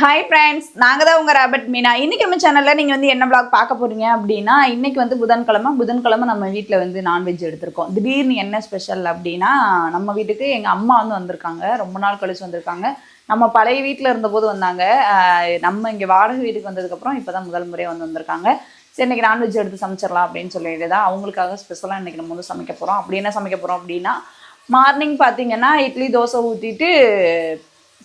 Hi friends நாங்கள் தான் உங்கள் ராபர்ட் மீனா. இன்றைக்கி நம்ம சேனலில் நீங்கள் வந்து என்ன ப்ளாக் பார்க்க போகிறீங்க அப்படின்னா இன்றைக்கி வந்து புதன்கிழமை. புதன்கிழமை நம்ம வீட்டில் வந்து நான்வெஜ் எடுத்திருக்கோம். திடீர்னு என்ன ஸ்பெஷல் அப்படின்னா நம்ம வீட்டுக்கு எங்கள் அம்மா வந்து வந்திருக்காங்க. ரொம்ப நாள் கழிச்சு வந்திருக்காங்க. நம்ம பழைய வீட்டில் இருந்தபோது வந்தாங்க. நம்ம இங்கே வாடகை வீட்டுக்கு வந்ததுக்கப்புறம் இப்போ தான் முதல் முறையாக வந்து வந்திருக்காங்க. சரி இன்றைக்கி நான்வெஜ் எடுத்து சமைச்சிடலாம் அப்படின்னு சொல்லிட்டு தான் அவங்களுக்காக ஸ்பெஷலாக இன்றைக்கி நம்ம வந்து சமைக்க போகிறோம் அப்படி என்ன சமைக்க போகிறோம் அப்படின்னா மார்னிங் பார்த்தீங்கன்னா இட்லி தோசை ஊற்றிட்டு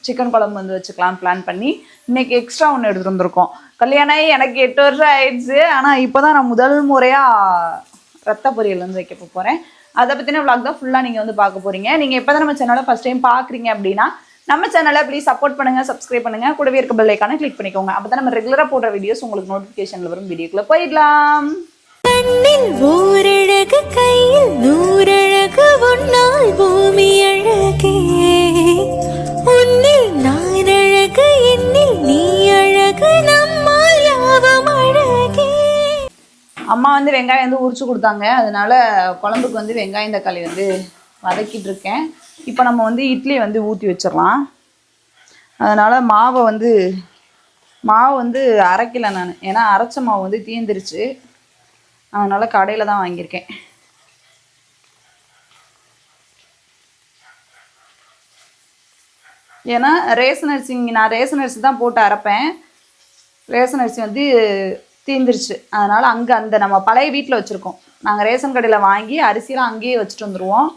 சிக்கன் குழம்பு வந்து வச்சுக்கலாம் பிளான் பண்ணி இன்னைக்கு எக்ஸ்ட்ரா ஒன்று எடுத்துட்டு வந்திருக்கோம். கல்யாணம் ஆகி எனக்கு எட்டு வருஷம் ஆயிடுச்சு. ஆனால் இப்போ தான் நான் முதல் முறையாக ரத்த பொரியல் வந்து வைக்க போகிறேன் அதை பற்றின விளாக் தான் ஃபுல்லாக நீங்கள் வந்து பார்க்க போகிறீங்க நீங்கள் இப்போ தான் நம்ம சேனலை ஃபஸ்ட் டைம் பார்க்குறீங்க அப்படின்னா நம்ம சேனலை ப்ளீஸ் சப்போர்ட் பண்ணுங்கள் சப்ஸ்கிரைப் பண்ணுங்கள் கூடவே இருக்க பெல் ஐக்கான கிளிக் பண்ணிக்கோங்க. அப்போ தான் நம்ம ரெகுலராக போடுற வீடியோஸ் உங்களுக்கு நோட்டிஃபிகேஷனில் வரும். வீடியோக்குள்ளே போயிடலாம். அம்மா வந்து வெங்காயம் வந்து உரிச்சு கொடுத்தாங்க. அதனால குழம்புக்கு வந்து வெங்காயம் தக்காளி வந்து வதக்கிட்டு இருக்கேன். இப்போ நம்ம வந்து இட்லி வந்து ஊற்றி வச்சிடலாம். அதனால் மாவை வந்து மாவு வந்து அரைக்கல நான். ஏன்னா அரைச்ச மாவு வந்து தீந்துருச்சு. அதனால் கடையில் தான் வாங்கியிருக்கேன். ஏன்னா ரேஷன் அரிசி நான் ரேஷன் அரிசி தான் போட்டு அரைப்பேன். ரேஷன் அரிசி வந்து தீந்துருச்சு. அதனால் அங்கே அந்த நம்ம பழைய வீட்டில் வச்சுருக்கோம். நாங்கள் ரேஷன் கடையில் வாங்கி அரிசிலாம் அங்கேயே வச்சுட்டு வந்துடுவோம்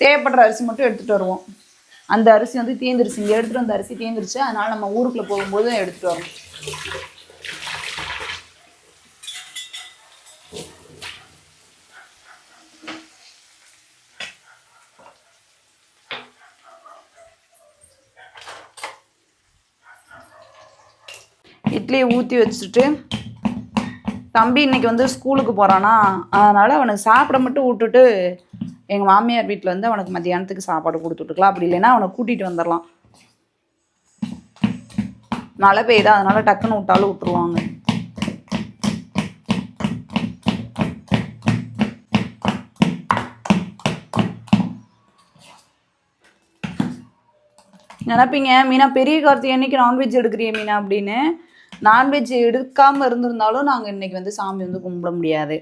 தேவைப்படுற அரிசி மட்டும் எடுத்துகிட்டு வருவோம். அந்த அரிசி வந்து தீந்துருச்சு. இங்கே எடுத்துகிட்டு வந்த அரிசி தீந்துருச்சு. அதனால் நம்ம ஊருக்குள்ளே போகும்போது எடுத்துகிட்டு வரோம். இட்லியை ஊற்றி வச்சுட்டு தம்பி இன்னைக்கு வந்து ஸ்கூலுக்கு போகிறானா அதனால் அவனுக்கு சாப்பிட மட்டும் விட்டுட்டு எங்கள் மாமியார் வீட்டில் வந்து அவனுக்கு மத்தியானத்துக்கு சாப்பாடு கொடுத்துட்ருக்கலாம் அப்படி இல்லைன்னா அவனை கூட்டிகிட்டு வந்துடலாம். மழை பெய்யுதா அதனால் டக்குன்னு விட்டாலும் விட்டுருவாங்க. நினப்பீங்க மீனா? பெரிய கார்த்தி அன்னைக்கு நான்வெஜ் எடுக்கிறிய மீனா அப்படின்னு? நான்வெஜ் எடுக்காமல் இருந்திருந்தாலும் நாங்கள் இன்னைக்கு வந்து சாமி வந்து கும்பிட முடியாது.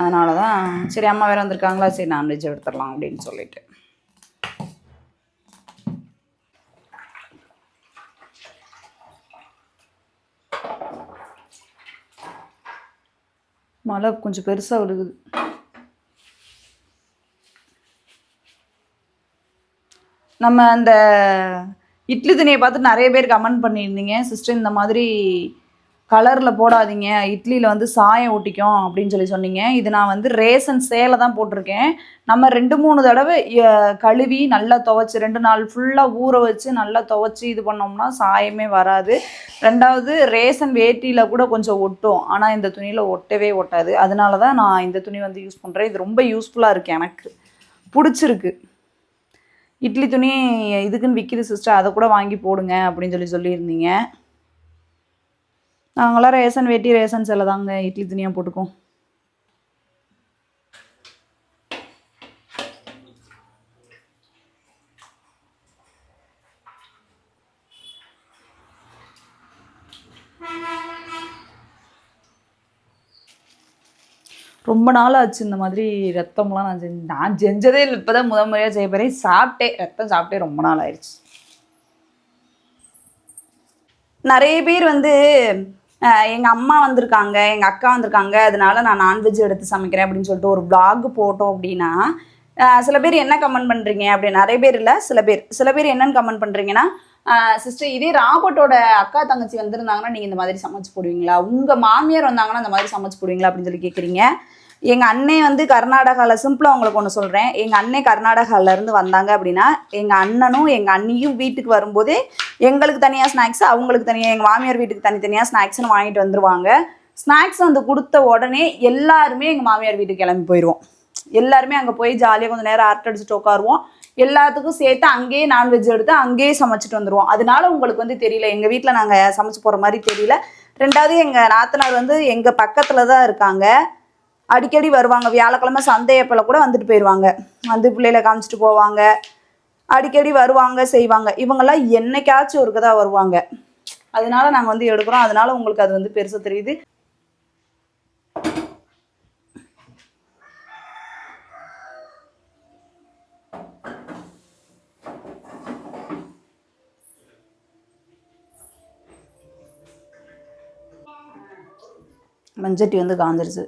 அதனால தான் சரி அம்மா வேற வந்திருக்காங்களா? சரி நான்வெஜ் எடுத்துடலாம் அப்படின்னு சொல்லிட்டு. மழை கொஞ்சம் பெருசாக விழுகுது. நம்ம அந்த இட்லி துணியை பார்த்து நிறைய பேர் கமெண்ட் பண்ணியிருந்தீங்க. சிஸ்டர் இந்த மாதிரி கலரில் போடாதீங்க. இட்லியில் வந்து சாயம் ஒட்டிக்கும் அப்படின்னு சொல்லி சொன்னீங்க. இது நான் வந்து ரேசன் சேலை தான் போட்டிருக்கேன். நம்ம ரெண்டு மூணு தடவை கழுவி நல்லா துவைச்சி ரெண்டு நாள் ஃபுல்லாக ஊற வச்சு நல்லா துவைச்சி இது பண்ணோம்னா சாயமே வராது. ரெண்டாவது ரேசன் வேட்டியில் கூட கொஞ்சம் ஒட்டும். ஆனால் இந்த துணியில் ஒட்டவே ஒட்டாது. அதனால தான் நான் இந்த துணி வந்து யூஸ் பண்ணுறேன் இது ரொம்ப யூஸ்ஃபுல்லாக இருக்குது எனக்கு. பிடிச்சிருக்கு. இட்லி துணி இதுக்குன்னு விற்கிது சிஸ்டர் அதை கூட வாங்கி போடுங்க அப்படின்னு சொல்லி சொல்லியிருந்தீங்க. நாங்களாம் ரேஷன் வேட்டி ரேஷன் செல்ல தாங்க. இட்லி துணியாக போட்டுக்கோம் ரொம்ப நாள் ஆச்சு இந்த மாதிரி ரத்தம்லாம் நான் செஞ்சு நான் செஞ்சதே இல்லை. இப்போ தான் முதல் முறையாக செய்ய போகிறேன் சாப்பிட்டே ரத்தம் சாப்பிட்டே ரொம்ப நாள் ஆயிடுச்சு நிறைய பேர் வந்து எங்கள் அம்மா வந்திருக்காங்க எங்கள் அக்கா வந்திருக்காங்க. அதனால நான் நான்வெஜ் எடுத்து சமைக்கிறேன் அப்படின்னு சொல்லிட்டு ஒரு பிளாக் போட்டோம் அப்படின்னா சில பேர் என்ன கமெண்ட் பண்ணுறீங்க அப்படி நிறைய பேர் இல்லை சில பேர். சில பேர் என்னன்னு கமெண்ட் பண்ணுறீங்கன்னா சிஸ்டர் இதே ராபர்ட்டோட அக்கா தங்கச்சி வந்திருந்தாங்கன்னா நீங்கள் இந்த மாதிரி சமைச்சு போடுவீங்களா? உங்கள் மாமியார் வந்தாங்கன்னா இந்த மாதிரி சமைச்சு போடுவீங்களா அப்படின்னு சொல்லி கேட்குறீங்க எங்கள் அண்ணே வந்து கர்நாடகாவில் சிம்பிளாக உங்களுக்கு ஒன்று சொல்கிறேன் எங்கள் அண்ணே கர்நாடகால இருந்து வந்தாங்க அப்படின்னா எங்கள் அண்ணனும் எங்கள் அண்ணியும் வீட்டுக்கு வரும்போதே எங்களுக்கு தனியாக ஸ்நாக்ஸ் அவங்களுக்கு தனியாக எங்கள் மாமியார் வீட்டுக்கு தனித்தனியாக ஸ்நாக்ஸ்னு வாங்கிட்டு வந்துருவாங்க. ஸ்நாக்ஸ் வந்து கொடுத்த உடனே எல்லாருமே எங்கள் மாமியார் வீட்டுக்கு கிளம்பி போயிடுவோம் எல்லாருமே அங்கே போய் ஜாலியாக கொஞ்சம் நேரம் அரட்டை அடிச்சுட்டு உட்காருவோம். எல்லாத்துக்கும் சேர்த்து அங்கேயே நான்வெஜ் எடுத்து அங்கேயே சமைச்சிட்டு வந்துடுவோம் அதனால உங்களுக்கு வந்து தெரியல. எங்கள் வீட்டில் நாங்கள் சமைச்சு போகிற மாதிரி தெரியல. ரெண்டாவது எங்கள் நாத்தனார் வந்து எங்கள் பக்கத்தில் தான் இருக்காங்க. அடிக்கடி வருவாங்க. வியாழக்கிழமை சந்தையப்பில் கூட வந்துட்டு போயிடுவாங்க வந்து பிள்ளைகளை காமிச்சிட்டு போவாங்க. அடிக்கடி வருவாங்க செய்வாங்க. இவங்கெல்லாம் என்னைக்காச்சும் ஒருக்க தான் வருவாங்க. அதனால நாங்கள் வந்து எடுக்கிறோம். அதனால உங்களுக்கு அது வந்து பெருசாக தெரியுது. மஞ்சட்டி வந்து காஞ்சிருச்சு.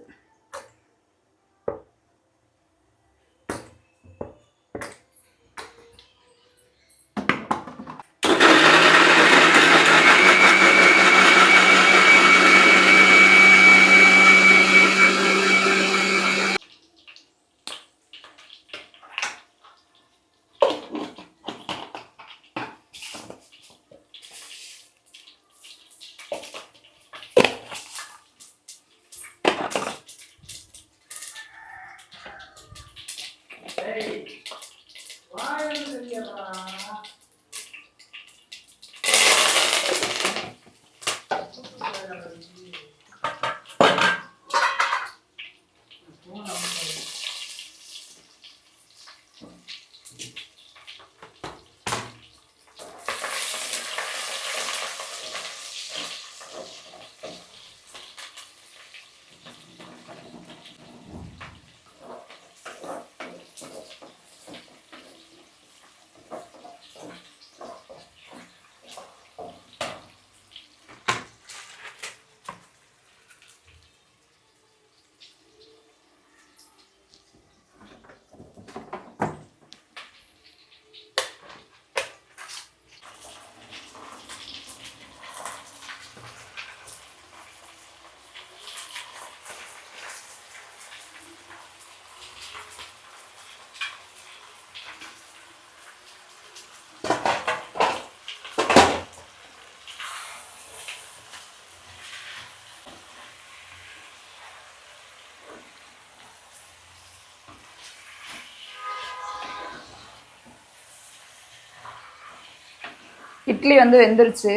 இட்லி வந்து வெந்துருச்சு.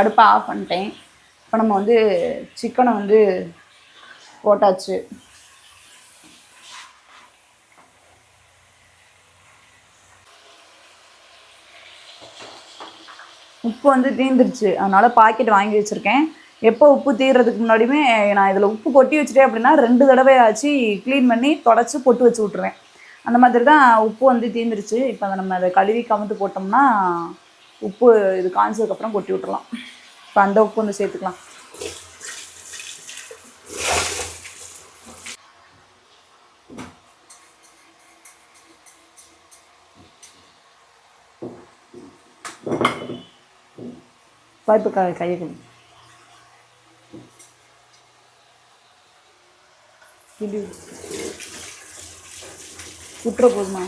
அடுப்பை ஆஃப் பண்ணிட்டேன். இப்போ நம்ம வந்து சிக்கனை வந்து போட்டாச்சு. உப்பு வந்து தீந்துருச்சு. அதனால் பாக்கெட் வாங்கி வச்சுருக்கேன். எப்போ உப்பு தீர்றதுக்கு முன்னாடியுமே நான் இதில் உப்பு கொட்டி வச்சுட்டேன் அப்படின்னா ரெண்டு தடவை ஆச்சு க்ளீன் பண்ணி தொடச்சி பொட்டு வச்சு விட்ருவேன் அந்த மாதிரி தான் உப்பு வந்து தீந்துருச்சு. இப்போ அதை நம்ம அதை கழுவி கமுத்து போட்டோம்னா உப்பு இது காய்ஞ்சதுக்கப்புறம் கொட்டி விட்டுறலாம். இப்போ அந்த உப்பு வந்து சேர்த்துக்கலாம். பருப்பு க கையை கிண்டி விட்டுற போதுமா?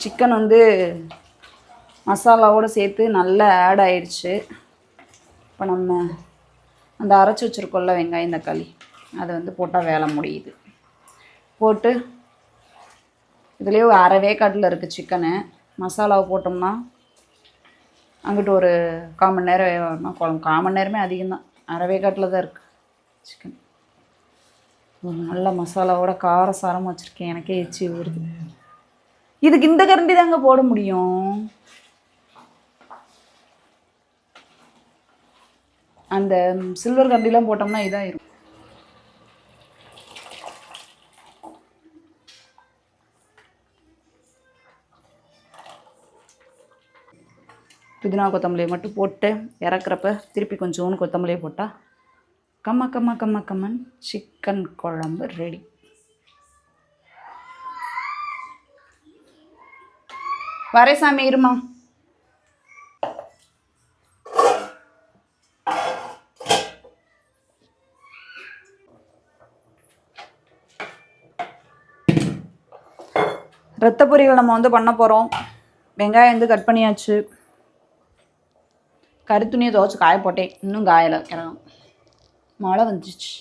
சிக்கன் வந்து மசாலாவோடு சேர்த்து நல்லா ஆட் ஆயிடுச்சு இப்போ நம்ம அந்த அரைச்சி வச்சுருக்கோம்ல வெங்காயம் தக்காளி அதை வந்து போட்டால் வேலை முடியுது. போட்டு இதுலேயே ஒரு அரை வேக்காட்டில் இருக்குது சிக்கனு மசாலாவை போட்டோம்னா அங்கிட்டு ஒரு கால் மணி நேரம் வேகணும்னா குழம்பு. கால் மணி நேரமே அதிகம்தான் அரை வேக்காட்டில் தான் இருக்குது சிக்கன் நல்ல மசாலாவோட காரசாரமாக வச்சுருக்கேன். எனக்கே எச்சி ஊறுது. இதுக்கு இந்த கரண்டி தாங்க போட முடியும். அந்த சில்வர் கரண்டிலாம் போட்டோம்னா இதாயிரும். புதினா கொத்தமல்லியை மட்டும் போட்டு இறக்குறப்ப திருப்பி கொஞ்சோண்டு கொத்தமல்லியை போட்டால் கம்ம கம்ம கம்ம கம்மன் சிக்கன் குழம்பு ரெடி. வரே சாமி இருமா. ரத்த பொரியல் நம்ம வந்து பண்ண போகிறோம் வெங்காயம் வந்து கட் பண்ணியாச்சு. கருத்துணியை துவைச்சி காய போட்டேன். இன்னும் காயலை. இறங்கும். மழை வந்துச்சு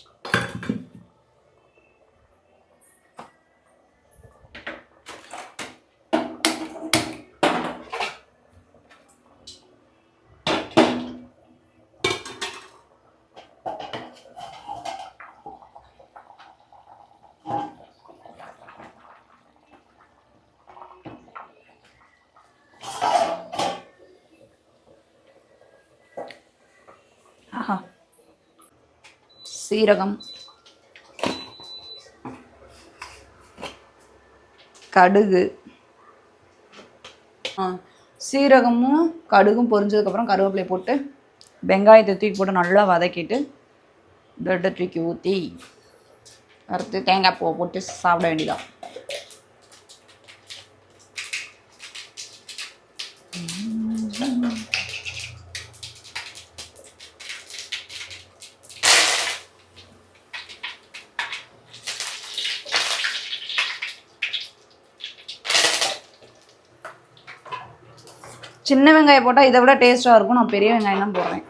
சீரகம். கடுகு. சீரகமும் கடுகும் பொரிஞ்சதுக்கப்புறம் கருவேப்பிலை போட்டு வெங்காயத்தை தூக்கி போட்டு நல்லா வதக்கிட்டு ப்ரெட்டை தூக்கி ஊற்றி வறுத்து தேங்காய் பூவை போட்டு சாப்பிட வேண்டியதான் சின்ன வெங்காயம் போட்டால் இதை விட டேஸ்ட்டாக இருக்கும். நான் பெரிய வெங்காயம் தான் போடுறேன்.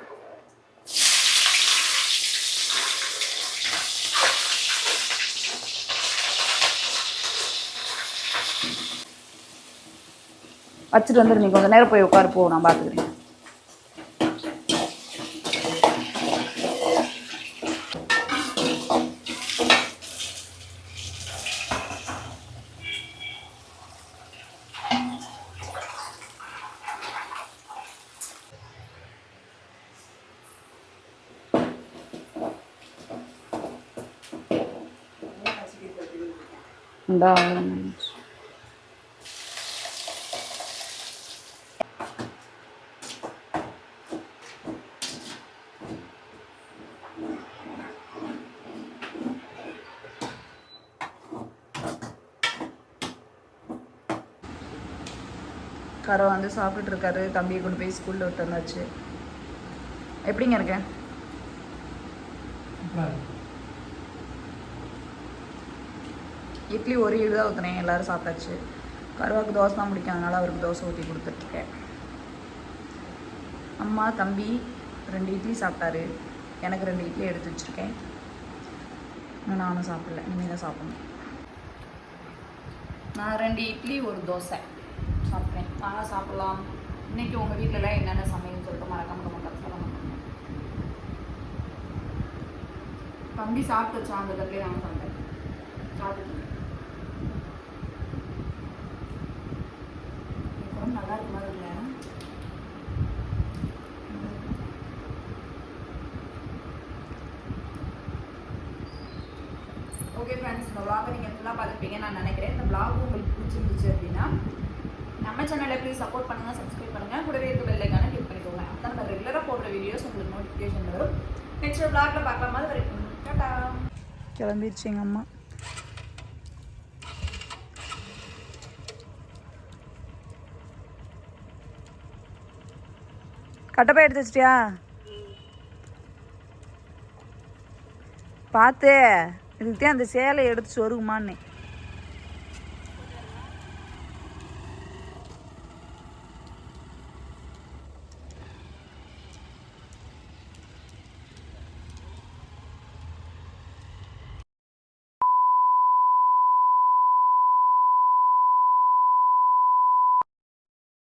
வச்சுட்டு வந்துடு நீங்கள் கொஞ்சம் நேரம் போய் உட்காரு போ நான் பார்த்துக்கிறேன் இந்தா கரோ வந்து சாப்பிட்டுட்டு இருக்காரு. தம்பியை கொண்டு போய் ஸ்கூலில் விட்டு வந்தாச்சு. எப்படிங்க இருக்கேன்? இட்லி ஒரு இட்லி தான் ஊற்றினேன் எல்லோரும் சாப்பிட்டாச்சு. கருவாக்கு தோசை தான் பிடிக்கும் அதனால் அவருக்கு தோசை ஊற்றி கொடுத்துட்ருக்கேன். அம்மா தம்பி ரெண்டு இட்லி சாப்பிட்டாரு. எனக்கு ரெண்டு இட்லி எடுத்து வச்சுருக்கேன். இன்னும் நானும் சாப்பிடல. இனிமேல் தான் சாப்பிடணும். நான் ரெண்டு இட்லி ஒரு தோசை சாப்பிட்றேன் வாங்க சாப்பிட்லாம். இன்றைக்கி உங்கள் வீட்டிலலாம் என்னென்ன சமையல்னு சொல்லிட்டு மறக்காம கமெண்ட் சொல்ல மாட்டேன் தம்பி சாப்பிட்டு வச்சா அந்த தட்டிலே நான் சாப்பிட்டேன். சாப்பிட்டு நல்லா இருக்கு மாதிரி இல்லை ஓகே ஃப்ரெண்ட்ஸ் இந்த vlog நீங்கள் ஃபுல்லாக பார்த்துருப்பீங்க நான் நினைக்கிறேன். இந்த vlog உங்களுக்கு பிடிச்சிருந்துச்சு அப்படின்னா நம்ம சேனலை ப்ளீஸ் சப்போர்ட் பண்ணுங்கள் சப்ஸ்கிரைப் பண்ணுங்கள் கூடவே இருக்க பெல்லைக்கான கிளிக் பண்ணிக்கோங்க. அப்போ நம்ம ரெகுலராக போடுற வீடியோஸ் உங்களுக்கு நோட்டிஃபிகேஷன் வரும். நெக்ஸ்ட் விளாகில் பார்க்கலாம்? மாதிரி வரைக்கும். டாடா கிளம்பிடுச்சு எங்கள் அம்மா. கட்டப்பை எடுத்து வச்சிட்டியா? பார்த்து இதுக்கு தான் அந்த சேலை எடுத்து சொருகுமான்னு.